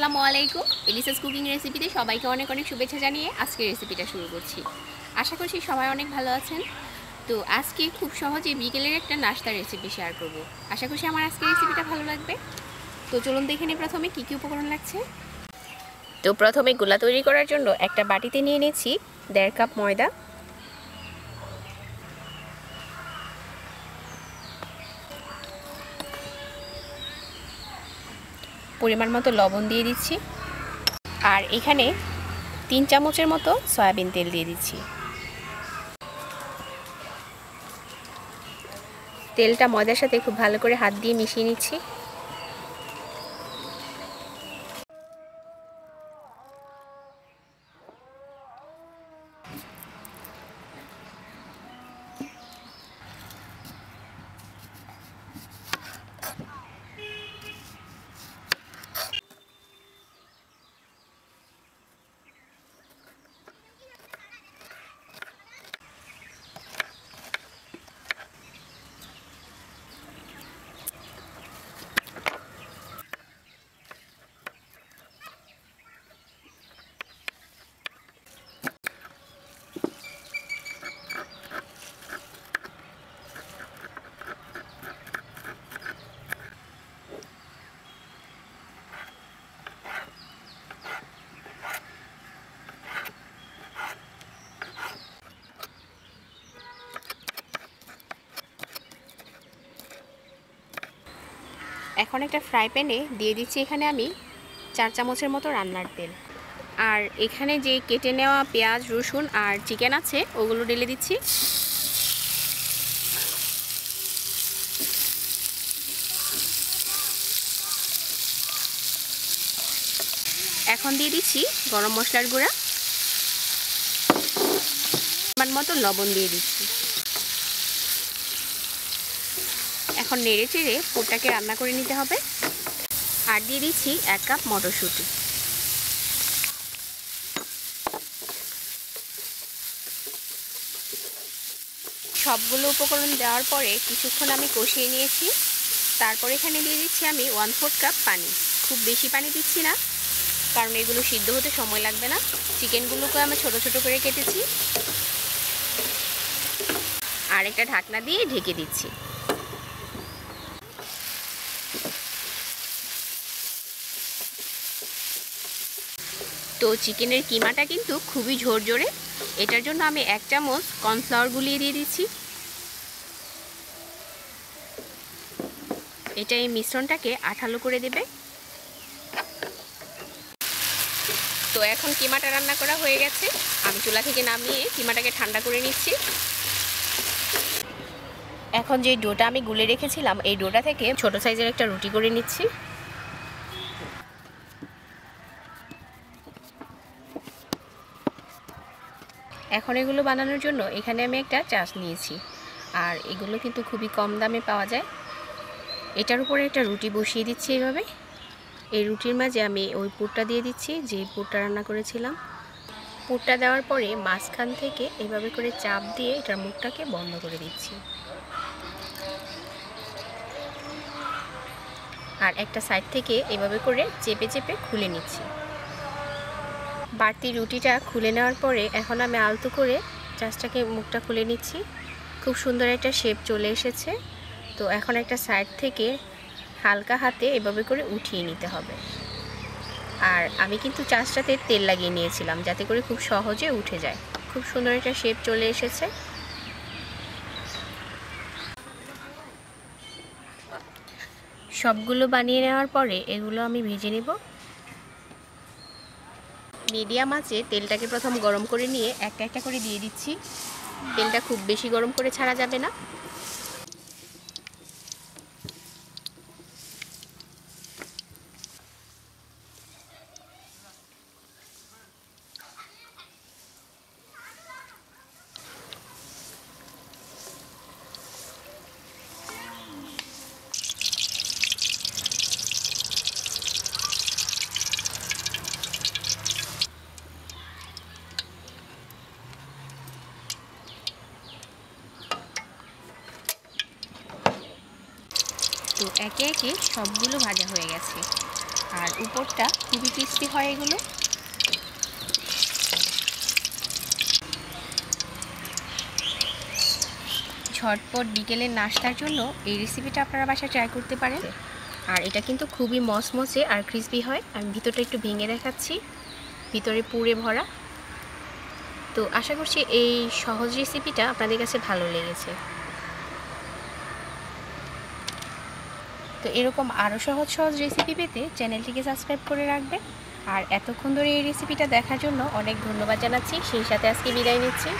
আসসালামু আলাইকুম। এলিসাস কুকিং রেসিপিতে সবাইকে অনেক অনেক শুভেচ্ছা জানিয়ে আজকের রেসিপিটা শুরু করছি। আশা করছি সবাই অনেক ভালো আছেন। তো আজকে খুব সহজে বিকেলের একটা নাস্তার রেসিপি শেয়ার করব। আশা করছি আমার আজকের রেসিপিটা ভালো লাগবে। তো চলুন দেখে নিই প্রথমে কী কী উপকরণ লাগছে। তো প্রথমে গোলা তৈরি করার জন্য একটা বাটিতে নিয়ে নিয়েছি দেড় কাপ ময়দা পরিমাণ মতো লবণ দিয়ে দিচ্ছি। আর এখানে তিন চামচের মতো সয়াবিন তেল দিয়ে দিচ্ছি। তেলটা ময়দার সাথে খুব ভালো করে হাত দিয়ে মিশিয়ে নিচ্ছি। এখন একটা ফ্রাই প্যানে দিয়ে দিচ্ছি এখানে আমি চার চামচের মতো রান্নার তেল। আর এখানে যে কেটে নেওয়া পেঁয়াজ, রসুন আর চিকেন আছে, ওগুলো ঢেলে দিচ্ছি। এখন দিয়ে দিচ্ছি গরম মশলার গুঁড়া। মতো লবণ দিয়ে দিচ্ছি। এখন নেড়ে চেড়ে পোটাকে রান্না করে নিতে হবে। আর দিয়ে দিচ্ছি এক কাপ মটরশুঁটি। সবগুলো উপকরণ দেওয়ার পরে কিছুক্ষণ আমি কষিয়ে নিয়েছি। তারপর এখানে দিয়ে দিচ্ছি আমি ওয়ান ফোর্থ কাপ পানি। খুব বেশি পানি দিচ্ছি না, কারণ এগুলো সিদ্ধ হতে সময় লাগবে না। চিকেনগুলোকে আমি ছোট ছোট করে কেটেছি। আর একটা ঢাকনা দিয়ে ঢেকে দিচ্ছি। তো চিকেনের কিমাটা কিন্তু খুবই ঝোরঝোরে। এটার জন্য আমি এক চামচ কর্নফ্লাওয়ার গুলিয়ে দিয়ে দিচ্ছি। এটা এই মিশ্রণটাকে আঠালো করে দেবে। তো এখন কিমাটা রান্না করা হয়ে গেছে। আমি চুলা থেকে নামিয়ে কিমাটাকে ঠান্ডা করে নিচ্ছি। এখন যে ডোটা আমি গুলে রেখেছিলাম, এই ডোটা থেকে ছোট সাইজের একটা রুটি করে নিচ্ছি। এখন এগুলো বানানোর জন্য এখানে আমি একটা চাষ নিয়েছি। আর এগুলো কিন্তু খুবই কম দামে পাওয়া যায়। এটার উপরে একটা রুটি বসিয়ে দিচ্ছি এইভাবে এই রুটির মাঝে আমি ওই পুরটা দিয়ে দিচ্ছি, যে পুরটা রান্না করেছিলাম। পুরটা দেওয়ার পরে মাঝখান থেকে এভাবে করে চাপ দিয়ে এটার মুখটাকে বন্ধ করে দিচ্ছি। আর একটা সাইড থেকে এভাবে করে চেপে চেপে খুলে নিচ্ছি। বাড়তি রুটিটা খুলে নেওয়ার পরে এখন আমি আলতো করে চাষটাকে মুখটা খুলে নিচ্ছি। খুব সুন্দর একটা শেপ চলে এসেছে। তো এখন একটা সাইড থেকে হালকা হাতে এভাবে করে উঠিয়ে নিতে হবে। আর আমি কিন্তু চাষটাতে তেল লাগিয়ে নিয়েছিলাম যাতে করে খুব সহজে উঠে যায়। খুব সুন্দর একটা শেপ চলে এসেছে। সবগুলো বানিয়ে নেওয়ার পরে এগুলো আমি ভেজে নেব। মিডিয়াম আছে, তেলটাকে প্রথম গরম করে নিয়ে একটা একটা করে দিয়ে দিচ্ছি। তেলটা খুব বেশি গরম করে ছাড়া যাবে না। তো একে একে সবগুলো ভাজা হয়ে গেছে। আর উপরটা খুবই ক্রিস্পি হয় এগুলো। ঝটপট বিকেলের নাস্তার জন্য এই রেসিপিটা আপনারা বাসায় ট্রাই করতে পারেন। আর এটা কিন্তু খুবই মসমসে আর ক্রিসপি হয়। আমি ভিতরটা একটু ভেঙে দেখাচ্ছি। ভিতরে পুড়ে ভরা। তো আশা করছি এই সহজ রেসিপিটা আপনাদের কাছে ভালো লেগেছে। তো এরকম আরও সহজ সহজ রেসিপি পেতে চ্যানেলটিকে সাবস্ক্রাইব করে রাখবে আর এতক্ষণ ধরে এই রেসিপিটা দেখার জন্য অনেক ধন্যবাদ জানাচ্ছি। সেই সাথে আজকে বিদায় নিচ্ছি।